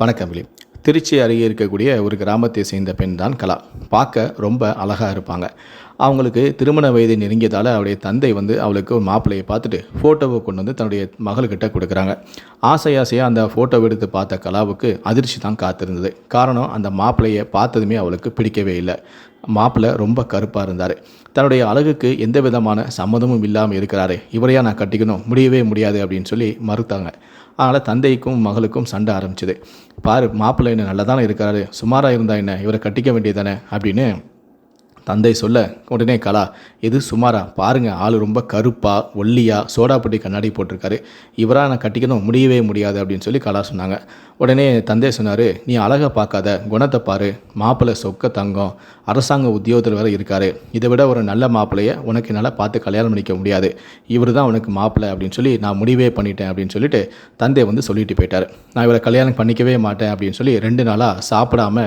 வணக்கம் விலி திருச்சி அருகே இருக்கக்கூடிய ஒரு கிராமத்தை சேர்ந்த பெண் தான் கலா. பார்க்க ரொம்ப அழகாக இருப்பாங்க. அவங்களுக்கு திருமண வயது நெருங்கியதால் அவருடைய தந்தை வந்து அவளுக்கு ஒரு மாப்பிள்ளையை பார்த்துட்டு ஃபோட்டோவை கொண்டு வந்து தன்னுடைய மகள்கிட்ட கொடுக்குறாங்க. ஆசை ஆசையாக அந்த ஃபோட்டோவை எடுத்து பார்த்த கலாவுக்கு அதிர்ச்சி தான் காத்திருந்தது. காரணம் அந்த மாப்பிள்ளையை பார்த்ததுமே அவளுக்கு பிடிக்கவே இல்லை. மாப்பிள்ளை ரொம்ப கருப்பாக இருந்தார். தன்னுடைய அழகுக்கு எந்த விதமான சம்மதமும் இல்லாமல் இருக்கிறாரு. இவரையா நான் கட்டிக்கணும் முடியவே முடியாது அப்படின்னு சொல்லி மறுத்தாங்க. அதனால் தந்தைக்கும் மகளுக்கும் சண்டை ஆரம்பிச்சது. பாரு மாப்பிள்ளை என்ன நல்லா தானே இருக்காரு. சுமாராக இருந்தா என்ன? இவரை கட்டிக்க வேண்டியதானே அப்படின்னு தந்தை சொல்ல உடனே கலா இது சுமாரா? பாருங்கள் ஆள் ரொம்ப கருப்பா சோடா சோடாப்பட்டி கண்ணாடி போட்டிருக்காரு. இவராக நான் கட்டிக்கணும் முடியவே முடியாது அப்படின்னு சொல்லி கலா சொன்னாங்க. உடனே தந்தை சொன்னார் நீ அழகை பார்க்காத குணத்தை பாரு. மாப்பிள்ளை சொக்க தங்கம் அரசாங்க உத்தியோகத்தில் வேறு இருக்காரு. இதை விட ஒரு நல்ல மாப்பிள்ளையை உனக்கு என்னால் பார்த்து கல்யாணம் பண்ணிக்க முடியாது. இவர் தான் உனக்கு மாப்பிள்ளை அப்படின்னு சொல்லி நான் முடிவே பண்ணிட்டேன் அப்படின்னு சொல்லிட்டு தந்தை வந்து சொல்லிட்டு போயிட்டார். நான் இவரை கல்யாணம் பண்ணிக்கவே மாட்டேன் அப்படின்னு சொல்லி ரெண்டு நாளாக சாப்பிடாம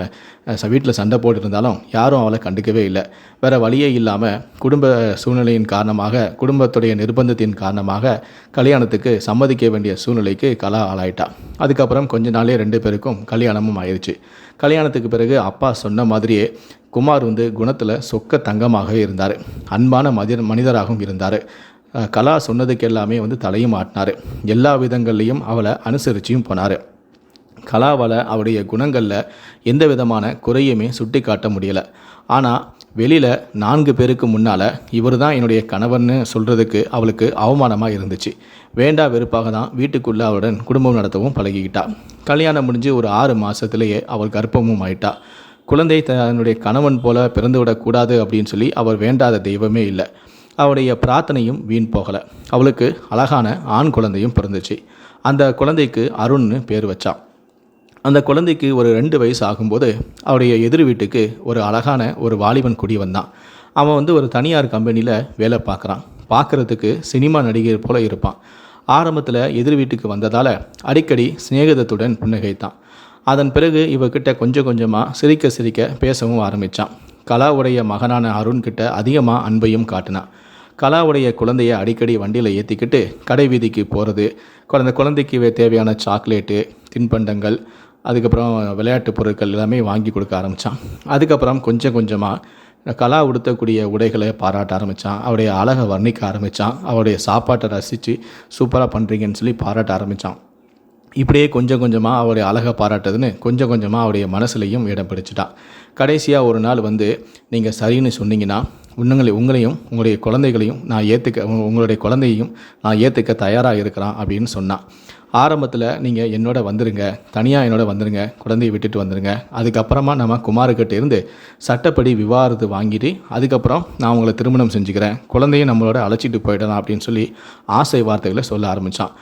வீட்டில் சண்டை போட்டு இருந்தாலும் யாரும் அவளை கண்டுக்கவே இல்லை. வேறு வழியே இல்லாமல் குடும்ப சூழ்நிலையின் காரணமாக குடும்பத்துடைய நிர்பந்தத்தின் காரணமாக கல்யாணத்துக்கு சம்மதிக்க வேண்டிய சூழ்நிலைக்கு கலா ஆளாயிட்டா. அதுக்கப்புறம் கொஞ்ச நாளே ரெண்டு பேருக்கும் கல்யாணமும் ஆயிடுச்சு கல்யாணத்துக்கு பிறகு அப்பா சொன்ன மாதிரியே குமார் வந்து குணத்தில் சொக்க தங்கமாகவே இருந்தார். அன்பான மதி மனிதராகவும் இருந்தார். கலா சொன்னதுக்கு எல்லாமே வந்து தலையும் ஆட்டினார். எல்லா விதங்கள்லையும் அவளை அனுசரிச்சியும் போனார். கலாவால் அவருடைய குணங்களில் எந்த விதமான குறையுமே சுட்டி காட்ட முடியலை. ஆனால் வெளியில் நான்கு பேருக்கு முன்னால் இவர் தான் என்னுடைய கணவர்னு சொல்கிறதுக்கு அவளுக்கு அவமானமாக இருந்துச்சு. வேண்டா வெறுப்பாக தான் வீட்டுக்குள்ளே அவளுடன் குடும்பம் நடத்தவும் பழகிக்கிட்டா. கல்யாணம் முடிஞ்சு ஒரு ஆறு மாதத்துலேயே அவள் கர்ப்பமும் ஆயிட்டா. குழந்தை தன்னுடைய கணவன் போல பிறந்து விடக்கூடாது அப்படின்னு சொல்லி அவர் வேண்டாத தெய்வமே இல்லை. அவருடைய பிரார்த்தனையும் வீண் போகலை. அவளுக்கு அழகான ஆண் குழந்தையும் பிறந்துச்சு. அந்த குழந்தைக்கு அருண்னு பேர் வச்சான். அந்த குழந்தைக்கு ஒரு ரெண்டு வயசு ஆகும்போது அவருடைய எதிர் வீட்டுக்கு ஒரு அழகான ஒரு வாலிபன் குடி வந்தான். அவன் வந்து ஒரு தனியார் கம்பெனியில் வேலை பார்க்குறான். பார்க்குறதுக்கு சினிமா நடிகர் போல இருப்பான். ஆரம்பத்தில் எதிர் வீட்டுக்கு வந்ததால் அடிக்கடி சிநேகிதத்துடன் புன்னகைத்தான். அதன் பிறகு இவகிட்ட கொஞ்சம் கொஞ்சமாக சிரிக்க சிரிக்க பேசவும் ஆரம்பித்தான் கலாவுடைய மகனான அருண்கிட்ட அதிகமாக அன்பையும் காட்டினான். கலாவுடைய குழந்தைய அடிக்கடி வண்டியில் ஏற்றிக்கிட்டு கடை வீதிக்கு போகிறது குழந்தை குழந்தைக்கு தேவையான சாக்லேட்டு தின்பண்டங்கள் அதுக்கப்புறம் விளையாட்டு பொருட்கள் எல்லாமே வாங்கி கொடுக்க ஆரம்பித்தான் அதுக்கப்புறம் கொஞ்சம் கொஞ்சமாக கலா உடுத்தக்கூடிய உடைகளை பாராட்ட ஆரம்பித்தான் அவருடைய அழகை வர்ணிக்க ஆரம்பித்தான் அவருடைய சாப்பாட்டை ரசித்து சூப்பராக பண்ணுறீங்கன்னு சொல்லி பாராட்ட ஆரம்பித்தான் இப்படியே கொஞ்சம் கொஞ்சமாக அவருடைய அழகை பாராட்டுதுன்னு கொஞ்சம் கொஞ்சமாக அவருடைய மனசுலையும் இடம் பிடிச்சிட்டான். கடைசியாக ஒரு நாள் வந்து நீங்கள் சரின்னு சொன்னீங்கன்னா உண்ணங்களை உங்களையும் உங்களுடைய குழந்தைகளையும் நான் ஏற்றுக்க உங்களுடைய குழந்தையையும் நான் ஏற்றுக்க தயாராக இருக்கிறான் அப்படின்னு சொன்னான். ஆரம்பத்தில் நீங்கள் என்னோட வந்துருங்க தனியாக என்னோட வந்துருங்க குழந்தையை விட்டுட்டு வந்துருங்க. அதுக்கப்புறமா நம்ம குமாருக்கிட்ட இருந்து சட்டப்படி விவாகரத்து வாங்கிட்டு அதுக்கப்புறம் நான் உங்களை திருமணம் செஞ்சுக்கிறேன் குழந்தையும் நம்மளோட அழைச்சிட்டு போயிடலாம் அப்படின்னு சொல்லி ஆசை வார்த்தைகளை சொல்ல ஆரம்பித்தான்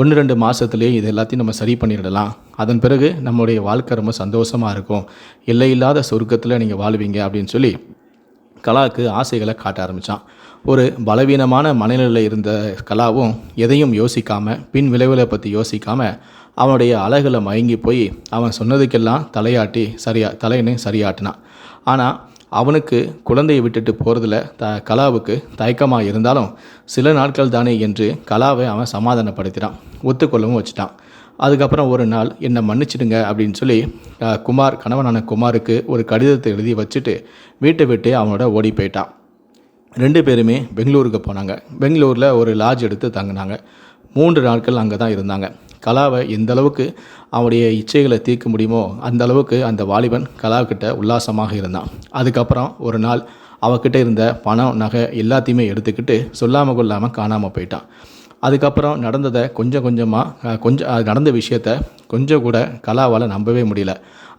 ஒன்று ரெண்டு மாதத்துலேயே இது எல்லாத்தையும் நம்ம சரி பண்ணிடலாம். அதன் பிறகு நம்மளுடைய வாழ்க்கை ரொம்ப சந்தோஷமாக இருக்கும். எல்லையில்லாத சொர்க்கத்தில் நீங்கள் வாழ்வீங்க அப்படின்னு சொல்லி கலாவுக்கு ஆசைகளை காட்ட ஆரம்பித்தான் ஒரு பலவீனமான மனநிலையில் இருந்த கலாவும் எதையும் யோசிக்காமல் பின் விளைவுகளை பற்றி யோசிக்காமல் அவனுடைய அழகில் மயங்கி போய் அவன் சொன்னதுக்கெல்லாம் தலையாட்டி சரியா தலைன்னு சரியாட்டினான். ஆனால் அவனுக்கு குழந்தையை விட்டுட்டு போகிறதுல த கலாவுக்கு தயக்கமாக இருந்தாலும் சில நாட்கள் தானே என்று கலாவை அவன் சமாதானப்படுத்தினான். ஒத்துக்கொள்ளவும் வச்சுட்டான். அதுக்கப்புறம் ஒரு நாள் என்னை மன்னிச்சிடுங்க அப்படின்னு சொல்லி குமார் கணவனான குமாருக்கு ஒரு கடிதத்தை எழுதி வச்சுட்டு வீட்டை விட்டு அவனோட ஓடி போயிட்டான். ரெண்டு பேருமே பெங்களூருக்கு போனாங்க. பெங்களூரில் ஒரு லாட்ஜ் எடுத்து தங்கினாங்க. மூன்று நாட்கள் அங்கே தான் இருந்தாங்க. கலாவை எந்த அளவுக்கு அவனுடைய இச்சைகளை தீர்க்க முடியுமோ அந்த அளவுக்கு அந்த வாலிபன் கலாவுக்கிட்ட உல்லாசமாக இருந்தான். அதுக்கப்புறம் ஒரு நாள் அவகிட்ட இருந்த பணம் நகை எல்லாத்தையுமே எடுத்துக்கிட்டு சொல்லாமல் கொள்ளாமல் காணாமல் போயிட்டான். அதுக்கப்புறம் நடந்ததை கொஞ்சம் கொஞ்சமாக கொஞ்சம் நடந்த விஷயத்த கொஞ்சம் கூட கலாவால் நம்பவே முடியல.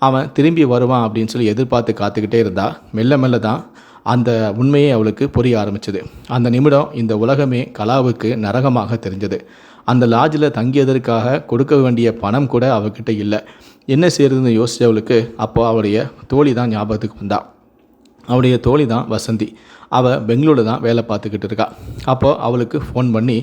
அவன் திரும்பி வருவான் அப்படின்னு சொல்லி எதிர்பார்த்து காத்துக்கிட்டே இருந்தா மெல்ல மெல்ல தான் அந்த உண்மையே அவளுக்கு புரிய ஆரம்பிச்சது. அந்த நிமிடம் இந்த உலகமே கலாவுக்கு நரகமாக தெரிஞ்சது. அந்த லாட்ஜில் தங்கியதற்காக கொடுக்க வேண்டிய பணம் கூட அவகிட்ட இல்லை. என்ன செய்யறதுன்னு யோசிச்சவளுக்கு அப்போ அவளுடைய தோழி தான் ஞாபகத்துக்கு வந்தாள் அவளுடைய தோழி தான் வசந்தி. அவள் பெங்களூரில் தான் வேலை பார்த்துக்கிட்டு இருக்கா. அப்போது அவளுக்கு ஃபோன் பண்ணி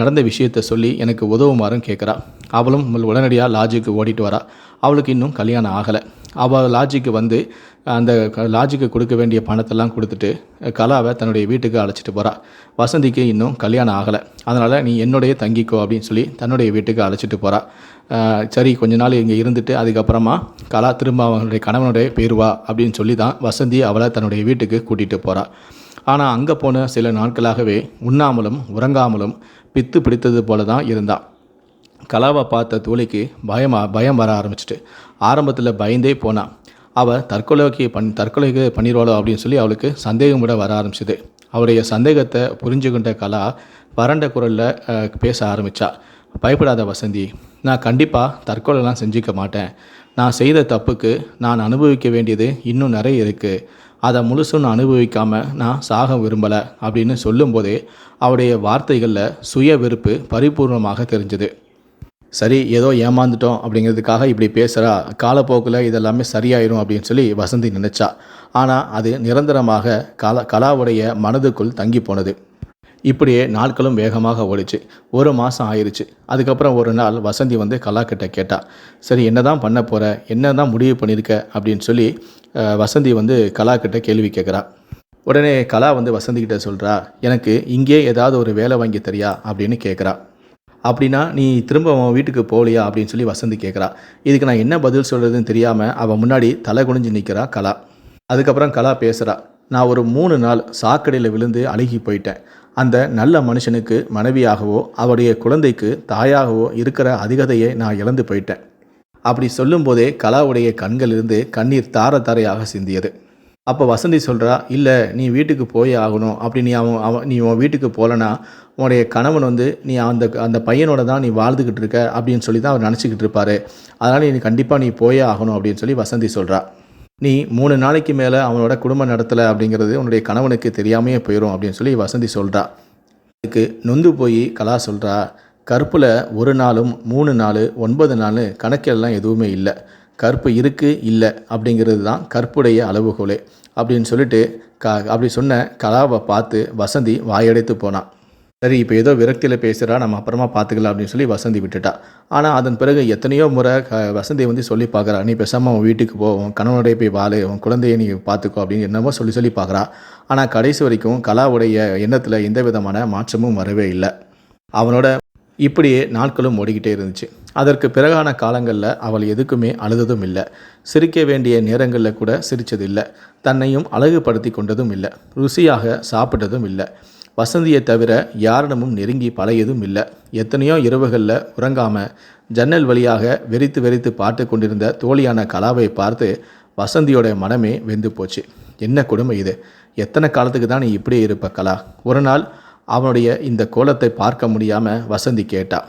நடந்த விஷயத்தை சொல்லி எனக்கு உதவுமாறும் கேட்குறா அவளும் உடனடியாக லாட்ஜுக்கு ஓடிட்டு வரா. அவளுக்கு இன்னும் கல்யாணம் ஆகலை. அவள் லாட்ஜுக்கு வந்து அந்த க- கொடுக்க வேண்டிய பணத்தெல்லாம் கொடுத்துட்டு கலாவை தன்னுடைய வீட்டுக்கு அழைச்சிட்டு போகிறா வசந்திக்கு இன்னும் கல்யாணம் ஆகலை. அதனால் நீ என்னுடைய தங்கிக்கோ அப்படின்னு சொல்லி தன்னுடைய வீட்டுக்கு அழைச்சிட்டு போகிறா சரி கொஞ்ச நாள் இங்கே இருந்துட்டு அதுக்கப்புறமா கலா திரும்ப அவனுடைய கணவனுடைய பேருவா அப்படின்னு சொல்லி தான் வசந்தி அவளை தன்னுடைய வீட்டுக்கு கூட்டிகிட்டு போகிறா ஆனால் அங்கே போன சில நாட்களாகவே உண்ணாமலும் உறங்காமலும் பித்து பிடித்தது போல தான் இருந்தாள் கலாவை பார்த்த தோழிக்கு பயமாக பயம் வர ஆரம்பிச்சிட்டு ஆரம்பத்தில் பயந்தே போனான் அவள் தற்கொலைக்கு பண் தற்கொலைக்கு பண்ணிடுவாளோ அப்படின்னு சொல்லி அவளுக்கு சந்தேகம் கூட வர ஆரம்பிச்சது. அவருடைய சந்தேகத்தை புரிஞ்சுக்கொண்ட கலா வறண்ட குரலில் பேச ஆரம்பித்தா பயப்படாத வசந்தி நான் கண்டிப்பாக தற்கொலைலாம் செஞ்சுக்க மாட்டேன். நான் செய்த தப்புக்கு நான் அனுபவிக்க வேண்டியது இன்னும் நிறைய இருக்குது அதை முழுசும் நான் அனுபவிக்காமல் நான் சாக விரும்பலை அப்படின்னு சொல்லும்போதே அவருடைய வார்த்தைகளில் சுய வெறுப்பு பரிபூர்ணமாக தெரிஞ்சுது. சரி ஏதோ ஏமாந்துட்டோம் அப்படிங்கிறதுக்காக இப்படி பேசுகிறா காலப்போக்கில் இதெல்லாமே சரியாயிரும் அப்படின்னு சொல்லி வசந்தி நினச்சா. ஆனால் அது நிரந்தரமாக கலா கலாவுடைய மனதுக்குள் தங்கி போனது. இப்படியே நாட்களும் வேகமாக ஓடிச்சு. ஒரு மாதம் ஆயிடுச்சு அதுக்கப்புறம் ஒரு நாள் வசந்தி வந்து கலா கிட்ட கேட்டா சரி என்ன தான் பண்ண போகிற என்ன தான் முடிவு பண்ணியிருக்க அப்படின்னு சொல்லி வசந்தி வந்து கலா கிட்ட கேள்வி கேட்குறா உடனே கலா வந்து வசந்திக்கிட்ட சொல்கிறா எனக்கு இங்கே ஏதாவது ஒரு வேலை வாங்கி தரியா? அப்படின்னு கேட்குறா அப்படின்னா நீ திரும்ப அவன் வீட்டுக்கு போகலையா அப்படின்னு சொல்லி வசந்தி கேட்குறா. இதுக்கு நான் என்ன பதில் சொல்கிறதுன்னு தெரியாமல் அவள் முன்னாடி தலை குனிஞ்சு நிற்கிறா கலா. அதுக்கப்புறம் கலா பேசுகிறா நான் ஒரு மூணு நாள் சாக்கடையில் விழுந்து அழுகி போயிட்டேன். அந்த நல்ல மனுஷனுக்கு மனைவியாகவோ அவருடைய குழந்தைக்கு தாயாகவோ இருக்கிற அதிகதையை நான் இழந்து போயிட்டேன். அப்படி சொல்லும்போதே கலாவுடைய கண்களிலிருந்து கண்ணீர் தார தாரையாக சிந்தியது. அப்போ வசந்தி சொல்கிறா இல்லை நீ வீட்டுக்கு போயே ஆகணும். அப்படி நீ அவன் அவன் நீ உன் வீட்டுக்கு போகலனா உன்னுடைய கணவன் வந்து நீ அந்த அந்த பையனோட தான் நீ வாழ்ந்துக்கிட்டு இருக்க அப்படின்னு சொல்லி தான் அவர் நினச்சிக்கிட்டு இருப்பாரு. அதனால் நீ கண்டிப்பாக நீ போயே ஆகணும் அப்படின்னு சொல்லி வசந்தி சொல்கிறா நீ மூணு நாளைக்கு மேலே அவனோட குடும்பம் நடத்தலை அப்படிங்கிறது உன்னுடைய கணவனுக்கு தெரியாமையே போயிடும் அப்படின்னு சொல்லி வசந்தி சொல்கிறா அதுக்கு நொந்து போய் கலா சொல்கிறா கருப்பில் ஒரு நாளும் மூணு நாள் ஒன்பது நாள் கணக்கெல்லாம் எதுவுமே இல்லை. கற்பு இருக்குது இல்லை அப்படிங்கிறது தான் கற்புடைய அளவுகோலே அப்படின்னு சொல்லிட்டு க அப்படி சொன்ன கலாவை பார்த்து வசந்தி வாயடைத்து போனான் சரி இப்போ ஏதோ விரக்தியில் பேசுகிறா நம்ம அப்புறமா பார்த்துக்கலாம் அப்படின்னு சொல்லி வசந்தி விட்டுட்டா. ஆனால் அதன் பிறகு எத்தனையோ முறை க வசந்தி வந்து சொல்லி பார்க்குறா நீ பேசாமல் உன் வீட்டுக்கு போ உன் கணவனுடைய போய் வாழு உன் குழந்தைய நீ பார்த்துக்கோ அப்படின்னு என்னமோ சொல்லி சொல்லி பார்க்குறா ஆனால் கடைசி வரைக்கும் கலாவுடைய எண்ணத்தில் எந்த விதமான மாற்றமும் வரவே இல்லை. அவனோட இப்படியே நாட்களும் ஓடிக்கிட்டே இருந்துச்சு. அதற்கு பிறகான காலங்களில் அவள் எதுக்குமே அழுததும் இல்லை. சிரிக்க வேண்டிய நேரங்களில் கூட சிரித்ததில்லை தன்னையும் அழகுபடுத்தி கொண்டதும் இல்லை. ருசியாக சாப்பிட்டதும் இல்லை. வசந்தியை தவிர யாரிடமும் நெருங்கி பழையதும் இல்லை. எத்தனையோ இரவுகளில் உறங்காமல் ஜன்னல் வழியாக வெறித்து வெறித்து பார்த்து கொண்டிருந்த தோழியான கலாவை பார்த்து வசந்தியோட மனமே வெந்து போச்சு. என்ன கொடுமை இது? எத்தனை காலத்துக்கு தான் நீ இப்படியே இருப்ப கலா? ஒரு நாள் அவனுடைய இந்த கோலத்தை பார்க்க முடியாமல் வசந்தி கேட்டா.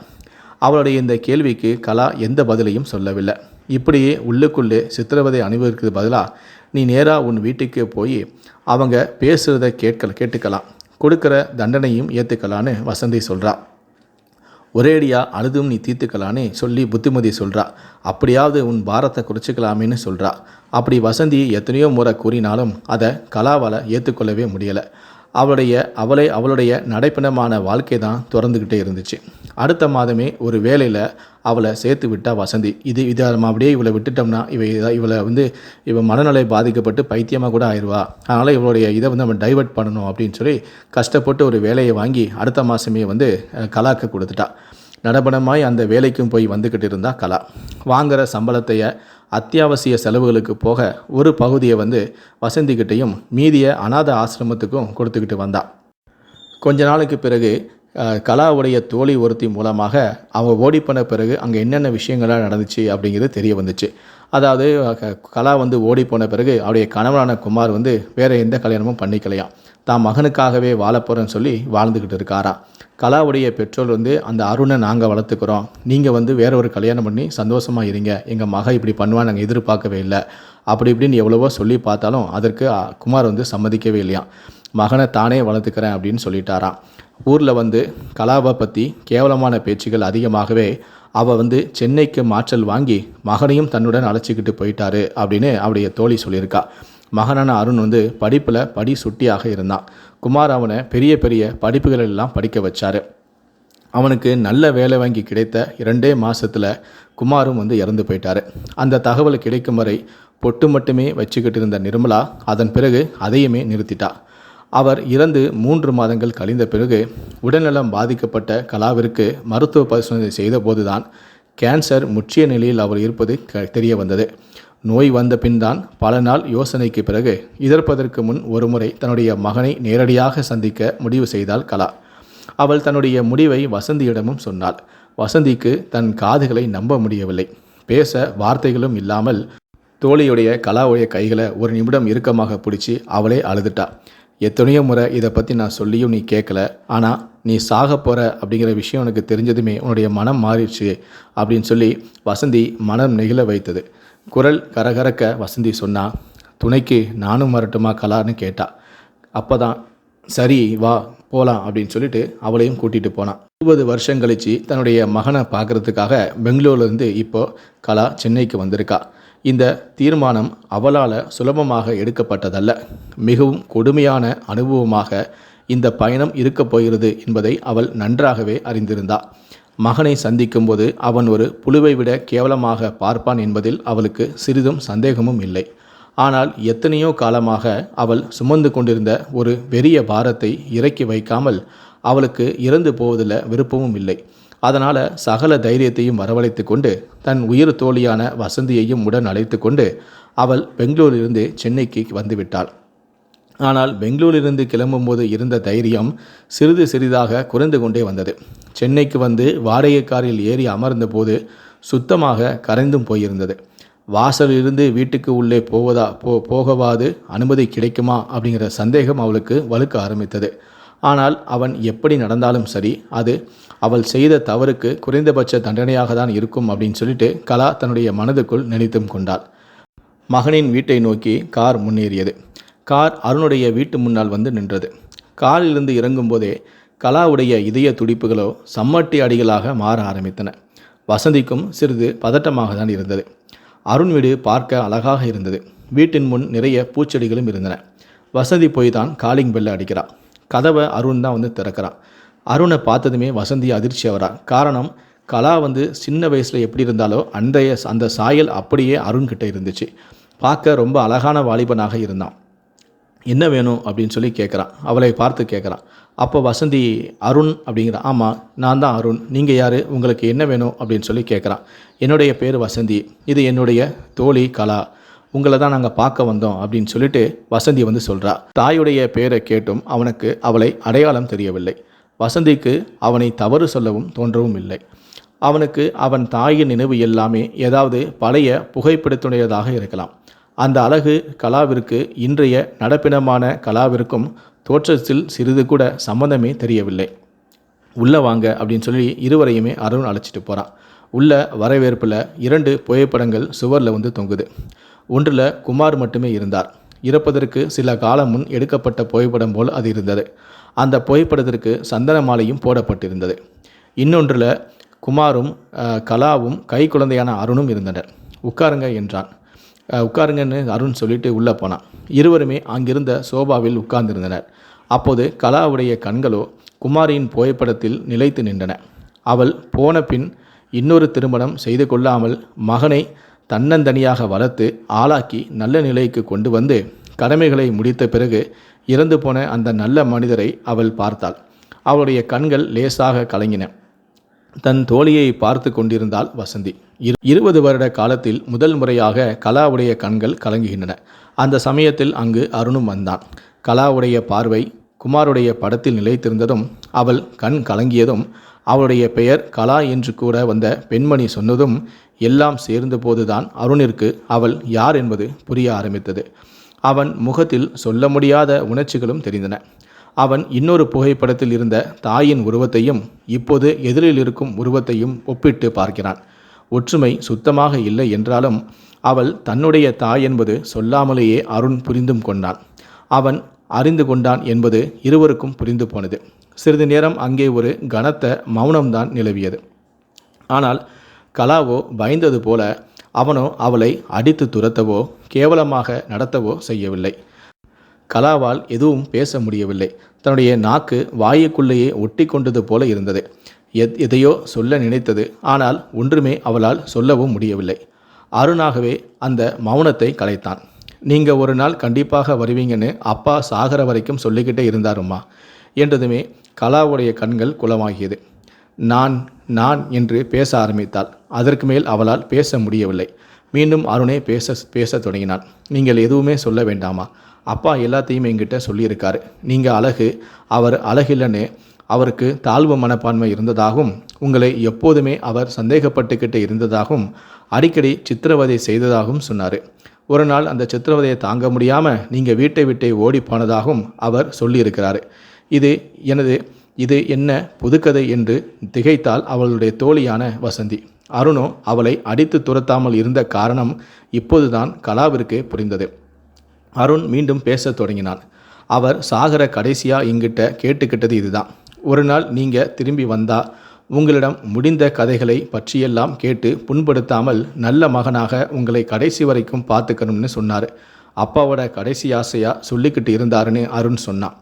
அவளுடைய இந்த கேள்விக்கு கலா எந்த பதிலையும் சொல்லவில்லை. இப்படியே உள்ளுக்குள்ளே சித்திரவதை அணிவதற்கு பதிலாக நீ நேராக உன் வீட்டுக்கு போய் அவங்க பேசுகிறத கேட்க கேட்டுக்கலாம். கொடுக்குற தண்டனையும் ஏற்றுக்கலான்னு வசந்தி சொல்கிறா ஒரேடியாக அழுதும் நீ தீர்த்துக்கலான்னு சொல்லி புத்திமதி சொல்கிறா அப்படியாவது உன் பாரத்தை குறைச்சிக்கலாமேன்னு சொல்கிறா அப்படி வசந்தி எத்தனையோ முறை கூறினாலும் அதை கலாவால் ஏற்றுக்கொள்ளவே முடியலை. அவளுடைய அவளை அவளுடைய நடைப்பிணமான வாழ்க்கை தான் திறந்துக்கிட்டே இருந்துச்சு. அடுத்த மாதமே ஒரு வேலையில் அவளை சேர்த்து விட்டா வசந்தி. இது இதை நம்ம அப்படியே இவளை விட்டுட்டோம்னா இவ இவளை வந்து இவ மனநிலை பாதிக்கப்பட்டு பைத்தியமாக கூட ஆயிடுவா அதனால் இவளுடைய இதை வந்து நம்ம டைவர்ட் பண்ணணும் அப்படின்னு சொல்லி கஷ்டப்பட்டு ஒரு வேலையை வாங்கி அடுத்த மாதமே வந்து கலாக்கு கொடுத்துட்டா. நடபடமாய் அந்த வேலைக்கும் போய் வந்துக்கிட்டு இருந்தா கலா. வாங்குகிற சம்பளத்தைய அத்தியாவசிய செலவுகளுக்கு போக ஒரு பகுதியை வந்து வசந்திக்கிட்டையும் மீதியை அனாத ஆசிரமத்துக்கும் கொடுத்துக்கிட்டு வந்தாள் கொஞ்ச நாளுக்கு பிறகு கலாவுடைய தோழி ஒருத்தி மூலமாக அவங்க ஓடி போன பிறகு அங்கே என்னென்ன விஷயங்கள்லாம் நடந்துச்சு அப்படிங்கிறது தெரிய வந்துச்சு. அதாவது க- கலா வந்து ஓடி போன பிறகு அவருடைய கணவனான குமார் வந்து வேறு எந்த கல்யாணமும் பண்ணிக்கலையாம் தான் மகனுக்காகவே வாழப்போகிறேன்னு சொல்லி வாழ்ந்துக்கிட்டு இருக்காராம் கலாவுடைய பெற்றோர் வந்து அந்த அருணை நாங்கள் வளர்த்துக்கிறோம். நீங்கள் வந்து வேற ஒரு கல்யாணம் பண்ணி சந்தோஷமாக இருங்க. எங்கள் மக இப்படி பண்ணுவா நாங்கள் எதிர்பார்க்கவே இல்லை. அப்படி இப்படின்னு எவ்வளவோ சொல்லி பார்த்தாலும் அதற்கு அ, குமார் வந்து சம்மதிக்கவே இல்லையாம் மகனை தானே வளர்த்துக்கிறேன் அப்படின்னு சொல்லிட்டாராம் ஊரில் வந்து கலாவை பற்றி கேவலமான பேச்சுகள் அதிகமாகவே அவள் வந்து சென்னைக்கு மாற்றல் வாங்கி மகனையும் தன்னுடன் அழைச்சிக்கிட்டு போயிட்டாரு அப்படின்னு அவருடைய தோழி சொல்லியிருக்கா. மகனான அருண் வந்து படிப்பில் படி சுட்டியாக இருந்தான். குமார் அவனை பெரிய பெரிய படிப்புகள் எல்லாம் படிக்க வச்சாரு. அவனுக்கு நல்ல வேலை வாங்கி கிடைத்த இரண்டே மாதத்தில் குமாரும் வந்து இறந்து போயிட்டாரு. அந்த தகவல் கிடைக்கும் வரை பொட்டு மட்டுமே வச்சுக்கிட்டு இருந்த நிர்மலா அதன் பிறகு அதையுமே நிறுத்திட்டா. அவர் இறந்து மூன்று மாதங்கள் கழிந்த பிறகு உடல்நலம் பாதிக்கப்பட்ட கலாவிற்கு மருத்துவ பரிசோதனை செய்தபோதுதான் கேன்சர் முற்றிய நிலையில் அவர் இருப்பது க தெரிய வந்தது நோய் வந்த பின்தான் பல நாள் யோசனைக்கு பிறகு இதற்பதற்கு முன் ஒருமுறை தன்னுடைய மகனை நேரடியாக சந்திக்க முடிவு செய்தாள் கலா. அவள் தன்னுடைய முடிவை வசந்தியிடமும் சொன்னாள். வசந்திக்கு தன் காதுகளை நம்ப முடியவில்லை. பேச வார்த்தைகளும் இல்லாமல் தோழியுடைய கலாவுடைய கைகளை ஒரு நிமிடம் இறுக்கமாக பிடிச்சி அவளே அழுதுட்டா. எத்தனையோ முறை இதை பற்றி நான் சொல்லியும் நீ கேட்கல ஆனால் நீ சாக போகிற அப்படிங்கிற விஷயம் உனக்கு தெரிஞ்சதுமே உன்னுடைய மனம் மாறிடுச்சு அப்படின்னு சொல்லி வசந்தி மனம் நெகிழ வைத்தது. குரல் கரகரக்க வசந்தி சொன்னா துணைக்கு நானும் வரட்டுமா கலான்னு கேட்டா. அப்போ தான் சரி வா போகலாம் அப்படின்னு சொல்லிட்டு அவளையும் கூட்டிகிட்டு போனான் இருபது வருஷம் கழிச்சு தன்னுடைய மகனை பார்க்கறதுக்காக பெங்களூர்லேருந்து இப்போது கலா சென்னைக்கு வந்திருக்கா. இந்த தீர்மானம் அவளால் சுலபமாக எடுக்கப்பட்டதல்ல. மிகவும் கொடுமையான அனுபவமாக இந்த பயணம் இருக்கப் போகிறது என்பதை அவள் நன்றாகவே அறிந்திருந்தாள் மகனை சந்திக்கும்போது அவன் ஒரு புழுவை விட கேவலமாக பார்ப்பான் என்பதில் அவளுக்கு சிறிதும் சந்தேகமும் இல்லை. ஆனால் எத்தனையோ காலமாக அவள் சுமந்து கொண்டிருந்த ஒரு பெரிய பாரத்தை இறக்கி வைக்காமல் அவளுக்கு இறந்து போவதில் விருப்பமும் இல்லை. அதனால் சகல தைரியத்தையும் வரவழைத்து கொண்டு தன் உயிர் தோழியான வசந்தியையும் உடன் அழைத்து கொண்டு அவள் பெங்களூரிலிருந்து சென்னைக்கு வந்துவிட்டாள். ஆனால் பெங்களூரிலிருந்து கிளம்பும்போது இருந்த தைரியம் சிறிது சிறிதாக குறைந்து கொண்டே வந்தது. சென்னைக்கு வந்து வாடகை காரில் ஏறி அமர்ந்தபோது சுத்தமாக கரைந்தும் போயிருந்தது. வாசலிலிருந்து வீட்டுக்கு உள்ளே போவதா போ போகவாது அனுமதி கிடைக்குமா அப்படிங்கிற சந்தேகம் அவளுக்கு வலுக்க ஆரம்பித்தது. ஆனால் அவன் எப்படி நடந்தாலும் சரி அது அவள் செய்த தவறுக்கு குறைந்தபட்ச தண்டனையாக தான் இருக்கும் அப்படின்னு சொல்லிட்டு கலா தன்னுடைய மனதுக்குள் நினைத்தும் கொண்டாள். மகனின் வீட்டை நோக்கி கார் முன்னேறியது. கார் அருணுடைய வீட்டு முன்னால் வந்து நின்றது. காரிலிருந்து இறங்கும்போதே கலாவுடைய இதய துடிப்புகளோ சம்மட்டி அடிகளாக மாற ஆரம்பித்தன. வசந்திக்கும் சிறிது பதட்டமாக தான் இருந்தது. அருண் வீடு பார்க்க அழகாக இருந்தது. வீட்டின் முன் நிறைய பூச்செடிகளும் இருந்தன. வசதி போய் தான் காலிங் பெல்ல அடிக்கிறான் கதவை அருண் தான் வந்து திறக்கிறான். அருணை பார்த்ததுமே வசந்தி அதிர்ச்சி ஆகிறா காரணம் கலா வந்து சின்ன வயசில் எப்படி இருந்தாலோ அந்த அந்த சாயல் அப்படியே அருண்கிட்ட இருந்துச்சு. பார்க்க ரொம்ப அழகான வாலிபனாக இருந்தான். என்ன வேணும் அப்படின்னு சொல்லி கேட்குறான் அவளை பார்த்து கேட்குறான் அப்போ வசந்தி அருண் அப்படிங்கிறான் ஆமாம் நான் தான் அருண். நீங்கள் யார்? உங்களுக்கு என்ன வேணும் அப்படின்னு சொல்லி கேட்குறான் என்னுடைய பேர் வசந்தி. இது என்னுடைய தோழி கலா. உங்களை தான் நாங்கள் பார்க்க வந்தோம் அப்படின்னு சொல்லிட்டு வசந்தி வந்து சொல்கிறா தாயுடைய பேரை கேட்டும் அவனுக்கு அவளை அடையாளம் தெரியவில்லை. வசந்திக்கு அவனை தவறு சொல்லவும் தோன்றவும் இல்லை. அவனுக்கு அவன் தாயின் நினைவு எல்லாமே ஏதாவது பழைய புகைப்பிடித்துடையதாக இருக்கலாம். அந்த அழகு கலாவிற்கு இன்றைய நடப்பினமான கலாவிற்கும் தோற்றத்தில் சிறிது கூட சம்மந்தமே தெரியவில்லை. உள்ளே வாங்க அப்படின்னு சொல்லி இருவரையுமே அருண் அழைச்சிட்டு போகிறான் உள்ள வரவேற்பில் இரண்டு புகைப்படங்கள் சுவரில் வந்து தொங்குது. ஒன்றில் குமார் மட்டுமே இருந்தார். இறப்பதற்கு சில காலம் முன் எடுக்கப்பட்ட புகைப்படம் போல் அது இருந்தது. அந்த புகைப்படத்திற்கு சந்தன மாலையும் போடப்பட்டிருந்தது. இன்னொன்றில் குமாரும் கலாவும் கை குழந்தையான அருணும் இருந்தனர். உட்காருங்க என்றான். உட்காருங்கன்னு அருண் சொல்லிட்டு உள்ளே போனான். இருவருமே அங்கிருந்த சோபாவில் உட்கார்ந்திருந்தனர். அப்போது கலாவுடைய கண்களோ குமாரியின் புகைப்படத்தில் நிலைத்து நின்றன. அவள் போன பின் இன்னொரு திருமணம் செய்து கொள்ளாமல் மகனை தன்னந்தனியாக வளர்த்து ஆளாக்கி நல்ல நிலைக்கு கொண்டு வந்து கடமைகளை முடித்த பிறகு இறந்து போன அந்த நல்ல மனிதரை அவள் பார்த்தாள். அவளுடைய கண்கள் லேசாக கலங்கின. தன் தோழியை பார்த்து கொண்டிருந்தாள் வசந்தி. இரு இருபது வருட காலத்தில் முதல் முறையாக கலாவுடைய கண்கள் கலங்குகின்றன. அந்த சமயத்தில் அங்கு அருணும் வந்தான். கலாவுடைய பார்வை குமாருடைய படத்தில் நிலைத்திருந்ததும் அவள் கண் கலங்கியதும் அவளுடைய பெயர் கலா என்று கூட வந்த பெண்மணி சொன்னதும் எல்லாம் சேர்ந்தபோதுதான் அருணிற்கு அவள் யார் என்பது புரிய ஆரம்பித்தது. அவன் முகத்தில் சொல்ல முடியாத உணர்ச்சிகளும் தெரிந்தன. அவன் இன்னொரு புகைப்படத்தில் இருந்த தாயின் உருவத்தையும் இப்போது எதிரில் இருக்கும் உருவத்தையும் ஒப்பிட்டு பார்க்கிறான். ஒற்றுமை சுத்தமாக இல்லை என்றாலும் அவள் தன்னுடைய தாய் என்பது சொல்லாமலேயே அருண் புரிந்தும் கொண்டான். அவன் அறிந்து கொண்டான் என்பது இருவருக்கும் புரிந்து போனது. சிறிது நேரம் அங்கே ஒரு கனத்த மௌனம்தான் நிலவியது. ஆனால் கலாவோ பயந்தது போல அவனோ அவளை அடித்து துரத்தவோ கேவலமாக நடத்தவோ செய்யவில்லை. கலாவால் எதுவும் பேச முடியவில்லை. தன்னுடைய நாக்கு வாயுக்குள்ளேயே ஒட்டி கொண்டது போல இருந்தது. எத் எதையோ சொல்ல நினைத்தது ஆனால் ஒன்றுமே அவளால் சொல்லவும் முடியவில்லை. அருணாகவே அந்த மௌனத்தை கலைத்தான். நீங்கள் ஒரு நாள் கண்டிப்பாக வருவீங்கன்னு அப்பா சாகர வரைக்கும் சொல்லிக்கிட்டே இருந்தாரும்மா என்றதுமே கலாவுடைய கண்கள் குலமாகியது நான் நான் என்று பேச ஆரம்பித்தாள். அதற்கு மேல் அவளால் பேச முடியவில்லை. மீண்டும் அருணே பேச பேசத் தொடங்கினான் நீங்கள் எதுவுமே சொல்ல வேண்டாமா? அப்பா எல்லாத்தையும் என்கிட்ட சொல்லியிருக்காரு. நீங்கள் அழகு அவர் அழகில்லைன்னு அவருக்கு தாழ்வு மனப்பான்மை இருந்ததாகவும் உங்களை எப்போதுமே அவர் சந்தேகப்பட்டுக்கிட்டு இருந்ததாகவும் அடிக்கடி சித்திரவதை செய்ததாகவும் சொன்னார். ஒரு நாள் அந்த சித்திரவதையை தாங்க முடியாமல் நீங்கள் வீட்டை விட்டே ஓடி போனதாகவும் அவர் சொல்லியிருக்கிறாரு. இது எனது இது என்ன புதுக்கதை என்று திகைத்தால் அவளுடைய தோழியான வசந்தி. அருணோ அவளை அடித்து துரத்தாமல் இருந்த காரணம் இப்போதுதான் கலாவிற்கு புரிந்தது. அருண் மீண்டும் பேசத் தொடங்கினான். அவர் சாகர கடைசியாக இங்கிட்ட கேட்டுக்கிட்டது இதுதான். ஒரு நாள் நீங்கள் திரும்பி வந்தா உங்களிடம் முடிந்த கதைகளை பற்றியெல்லாம் கேட்டு புண்படுத்தாமல் நல்ல மகனாக உங்களை கடைசி வரைக்கும் பார்த்துக்கணும்னு சொன்னார். அப்பாவோட கடைசி ஆசையாக சொல்லிக்கிட்டு இருந்தாருன்னு அருண் சொன்னான்.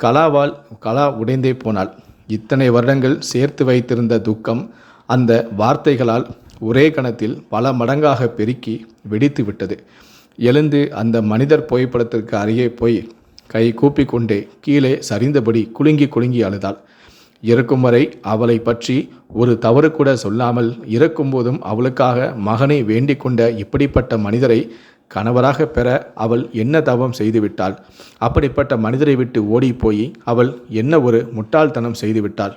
கலாவால் கலா உடைந்தே போனாள். இத்தனை வருடங்கள் சேர்த்து வைத்திருந்த துக்கம் அந்த வார்த்தைகளால் ஒரே கணத்தில் பல மடங்காக பெருக்கி வெடித்து விட்டது. எழுந்து அந்த மனிதர் புகைப்படத்திற்கு அருகே போய் கை கூப்பிக்கொண்டே கீழே சரிந்தபடி குலுங்கி குலுங்கி அழுதாள். இறக்கும் வரை அவளை பற்றி ஒரு தவறு கூட சொல்லாமல் இறக்கும்போதும் அவளுக்காக மகனை வேண்டிக் கொண்ட இப்படிப்பட்ட மனிதரை கணவராக பெற அவள் என்ன தவம் செய்துவிட்டாள்? அப்படிப்பட்ட மனிதரை விட்டு ஓடிப்போய் அவள் என்ன ஒரு முட்டாள்தனம் செய்துவிட்டாள்?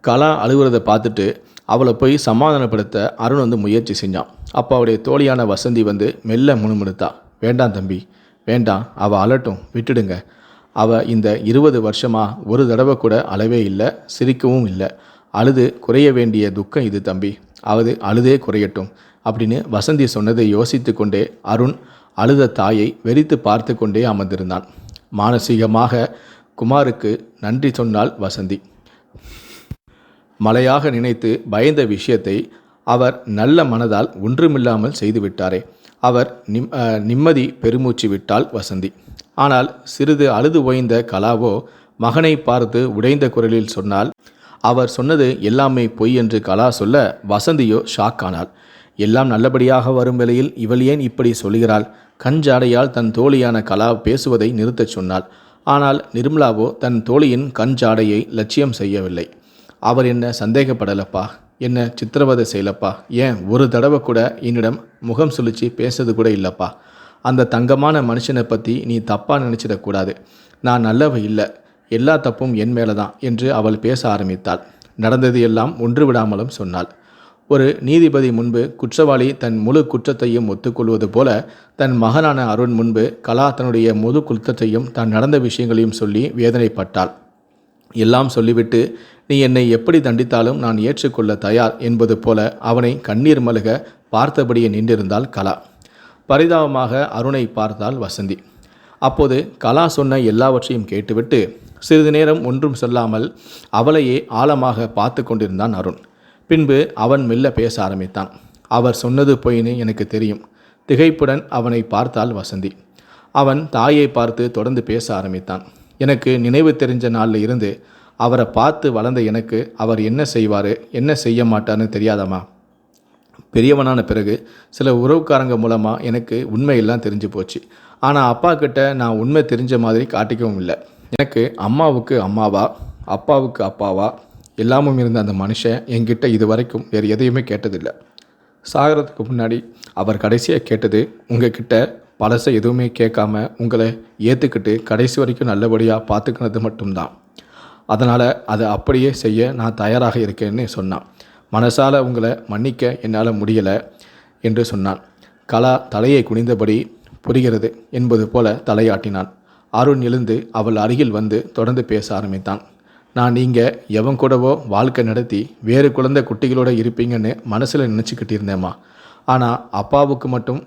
கலா அழுகுறதை பார்த்துட்டு அவளை போய் சமாதானப்படுத்த அருண் வந்து முயற்சி செஞ்சான். அப்போ அவளுடைய தோழியான வசந்தி வந்து மெல்ல முணுமுணுத்தா வேண்டாம் தம்பி வேண்டாம் அவள் அலட்டும் விட்டுடுங்க. அவள் இந்த இருபது வருஷமாக ஒரு தடவை கூட அளவே இல்லை சிரிக்கவும் இல்லை. அழுது குறைய வேண்டிய துக்கம் இது தம்பி. அது அழுதே குறையட்டும். அப்படின்னு வசந்தி சொன்னதை யோசித்து கொண்டே அருண் அழுத தாயை வெறித்து பார்த்து கொண்டே அமர்ந்திருந்தான். மானசீகமாக குமாருக்கு நன்றி சொன்னாள் வசந்தி. மலையாக நினைத்து பயந்த விஷயத்தை அவர் நல்ல மனதால் ஒன்றுமில்லாமல் செய்துவிட்டாரே. அவர் நிம் நிம்மதி பெருமூச்சு விட்டாள் வசந்தி. ஆனால் சிறிது அழுது ஓய்ந்த கலாவோ மகனை பார்த்து உடைந்த குரலில் சொன்னால் அவர் சொன்னது எல்லாமே பொய் என்று கலா சொல்ல வசந்தியோ ஷாக் ஆனாள். எல்லாம் நல்லபடியாக வரும் வேளையில் இவள் ஏன் இப்படி சொல்கிறாள் கஞ்சாடையால் தன் தோழியான கலா பேசுவதை நிறுத்தச் சொன்னாள். ஆனால் நிர்மலாவோ தன் தோழியின் கஞ்சாடையை லட்சியம் செய்யவில்லை. அவர் என்ன சந்தேகப்படலப்பா? என்ன சித்திரவதை செய்யலப்பா? ஏன் ஒரு தடவை கூட என்னிடம் முகம் சுழிச்சு பேசுறது கூட இல்லைப்பா? அந்த தங்கமான மனுஷனை பற்றி நீ தப்பாக நினச்சிடக்கூடாது நான் நல்லவ இல்லை. எல்லா தப்பும் என் மேலே தான் என்று அவள் பேச ஆரம்பித்தாள். நடந்தது எல்லாம் ஒன்று விடாமலும் சொன்னாள். ஒரு நீதிபதி முன்பு குற்றவாளி தன் முழு குற்றத்தையும் ஒத்துக்கொள்வது போல தன் மகனான அருண் முன்பு கலா தன்னுடைய முழு குற்றத்தையும் தான் நடந்த விஷயங்களையும் சொல்லி வேதனைப்பட்டாள். எல்லாம் சொல்லிவிட்டு நீ என்னை எப்படி தண்டித்தாலும் நான் ஏற்றுக்கொள்ள தயார் என்பது போல அவனை கண்ணீர் மல்க பார்த்தபடியே நின்றிருந்தாள் கலா. பரிதாபமாக அருணை பார்த்தாள் வசந்தி. அப்போது கலா சொன்ன எல்லாவற்றையும் கேட்டுவிட்டு சிறிது நேரம் ஒன்றும் சொல்லாமல் அவளையே ஆழமாக பார்த்து கொண்டிருந்தான் அருண். பின்பு அவன் மெல்ல பேச ஆரம்பித்தான். அவர் சொன்னது பொய்ன்னு எனக்கு தெரியும். திகைப்புடன் அவனை பார்த்தாள் வசந்தி. அவன் தாயை பார்த்து தொடர்ந்து பேச ஆரம்பித்தான். எனக்கு நினைவு தெரிஞ்ச நாளில் இருந்து அவரை பார்த்து வளர்ந்த எனக்கு அவர் என்ன செய்வார் என்ன செய்ய மாட்டார்னு தெரியாதம்மா. பெரியவனான பிறகு சில உறவுக்காரங்க மூலமாக எனக்கு உண்மையெல்லாம் தெரிஞ்சு போச்சு. ஆனால் அப்பா கிட்ட நான் உண்மை தெரிஞ்ச மாதிரி காட்டிக்கவும் இல்லை. எனக்கு அம்மாவுக்கு அம்மாவா அப்பாவுக்கு அப்பாவா எல்லாமும் இருந்த அந்த மனுஷன் என்கிட்ட இது வரைக்கும் வேறு எதையுமே கேட்டதில்லை. சாகிறதுக்கு முன்னாடி அவர் கடைசியாக கேட்டது உங்ககிட்ட பழசை எதுவுமே கேட்காம உங்களை ஏற்றுக்கிட்டு கடைசி வரைக்கும் நல்லபடியாக பார்த்துக்கினது மட்டும்தான். அதனால் அதை அப்படியே செய்ய நான் தயாராக இருக்கேன்னு சொன்னான். மனசால் உங்களை மன்னிக்க என்னால் முடியலை என்று சொன்னான். கலா தலையை குனிந்தபடி புரிகிறது என்பது போல தலையாட்டினான். அருண் எழுந்து அவள் அருகில் வந்து தொடர்ந்து பேச ஆரம்பித்தான். நான் நீங்கள் எவன் கூடவோ வாழ்க்கை நடத்தி வேறு குழந்தை குட்டிகளோடு இருப்பீங்கன்னு மனசில் நினச்சிக்கிட்டு இருந்தேம்மா. ஆனால் அப்பாவுக்கு மட்டும்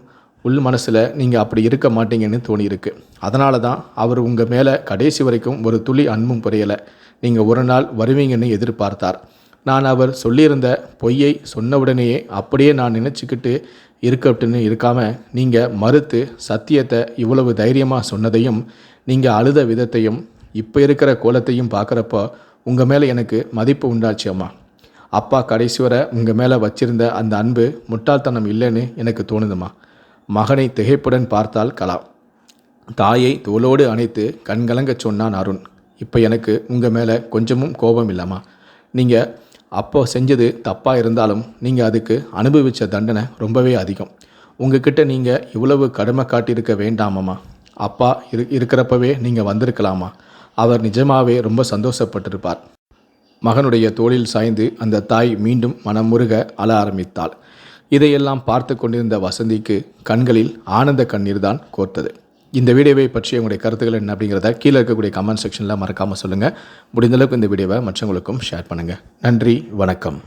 உள் மனசில் நீங்கள் அப்படி இருக்க மாட்டீங்கன்னு தோணியிருக்கு. அதனால தான் அவர் உங்கள் மேலே கடைசி வரைக்கும் ஒரு துளி அன்பும் புரியலை. நீங்கள் ஒரு நாள் வருவீங்கன்னு எதிர்பார்த்தார். நான் அவர் சொல்லியிருந்த பொய்யை சொன்னவுடனேயே அப்படியே நான் நினச்சிக்கிட்டு இருக்கட்டுன்னு இருக்காமல் நீங்கள் மறுத்து சத்தியத்தை இவ்வளவு தைரியமாக சொன்னதையும் நீங்கள் அழுத விதத்தையும் இப்போ இருக்கிற கோலத்தையும் பார்க்குறப்போ உங்கள் மேலே எனக்கு மதிப்பு உண்டாச்சு அம்மா. அப்பா கடைசி வரை உங்கள் மேலே வச்சிருந்த அந்த அன்பு முட்டாள்தனம் இல்லைன்னு எனக்கு தோணுதும்மா. மகனை திகைப்புடன் பார்த்தால் கலா தாயை தோளோடு அணைத்து கண்கலங்க சொன்னான் அருண். இப்போ எனக்கு உங்கள் மேலே கொஞ்சமும் கோபம் இல்லைம்மா. நீங்கள் அப்போ செஞ்சது தப்பாக இருந்தாலும் நீங்கள் அதுக்கு அனுபவித்த தண்டனை ரொம்பவே அதிகம். உங்ககிட்ட நீங்கள் இவ்வளவு கடுமை காட்டியிருக்க வேண்டாமம்மா அப்பா இரு இருக்கிறப்பவே நீங்கள் வந்திருக்கலாமா அவர் நிஜமாவே ரொம்ப சந்தோஷப்பட்டிருப்பார். மகனுடைய தோளில் சாய்ந்து அந்த தாய் மீண்டும் மனமுருக அழ ஆரம்பித்தாள். இதையெல்லாம் பார்த்து கொண்டிருந்த வசந்திக்கு கண்களில் ஆனந்த கண்ணீர் தான் கோர்த்தது. இந்த வீடியோவை பற்றி உங்களுடைய கருத்துக்கள் என்ன அப்படிங்கிறத கீழே இருக்கக்கூடிய கமெண்ட் செக்ஷனில் மறக்காமல் சொல்லுங்கள் முடிந்தளவுக்கு இந்த வீடியோவை மற்றவங்களுக்கும் ஷேர் பண்ணுங்கள் நன்றி வணக்கம்.